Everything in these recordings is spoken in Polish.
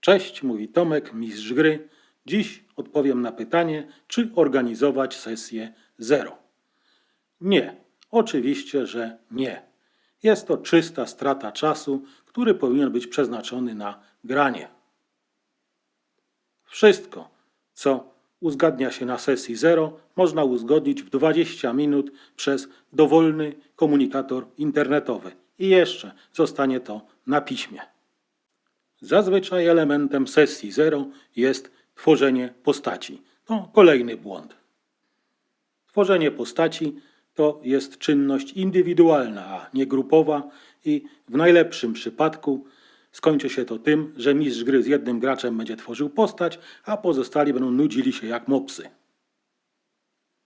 Cześć, mówi Tomek, mistrz gry. Dziś odpowiem na pytanie, czy organizować sesję zero. Nie, oczywiście, że nie. Jest to czysta strata czasu, który powinien być przeznaczony na granie. Wszystko, co uzgadnia się na sesji zero, można uzgodnić w 20 minut przez dowolny komunikator internetowy i jeszcze zostanie to na piśmie. Zazwyczaj elementem sesji zero jest tworzenie postaci. To kolejny błąd. Tworzenie postaci to jest czynność indywidualna, a nie grupowa i w najlepszym przypadku skończy się to tym, że mistrz gry z jednym graczem będzie tworzył postać, a pozostali będą nudzili się jak mopsy.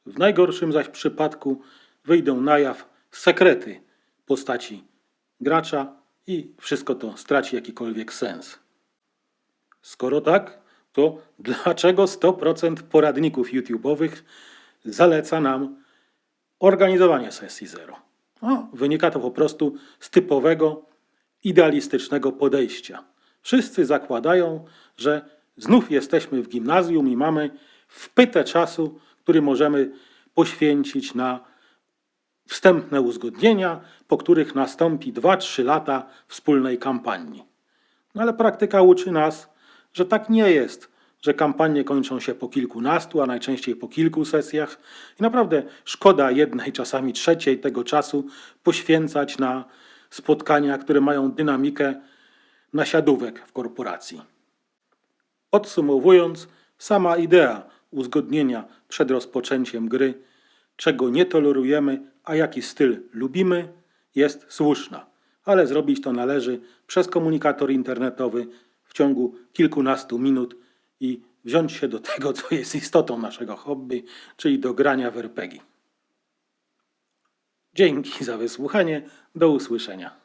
W najgorszym zaś przypadku wyjdą na jaw sekrety postaci gracza i wszystko to straci jakikolwiek sens. Skoro tak, to dlaczego 100% poradników YouTube'owych zaleca nam organizowanie sesji zero? No, wynika to po prostu z typowego, idealistycznego podejścia. Wszyscy zakładają, że znów jesteśmy w gimnazjum i mamy wpytę czasu, który możemy poświęcić na wstępne uzgodnienia, po których nastąpi 2-3 lata wspólnej kampanii. No ale praktyka uczy nas, że tak nie jest, że kampanie kończą się po kilkunastu, a najczęściej po kilku sesjach. I naprawdę szkoda jednej, czasami trzeciej tego czasu poświęcać na spotkania, które mają dynamikę nasiadówek w korporacji. Podsumowując, sama idea uzgodnienia przed rozpoczęciem gry, czego nie tolerujemy, a jaki styl lubimy, jest słuszna, ale zrobić to należy przez komunikator internetowy w ciągu kilkunastu minut i wziąć się do tego, co jest istotą naszego hobby, czyli do grania w RPG. Dzięki za wysłuchanie. Do usłyszenia.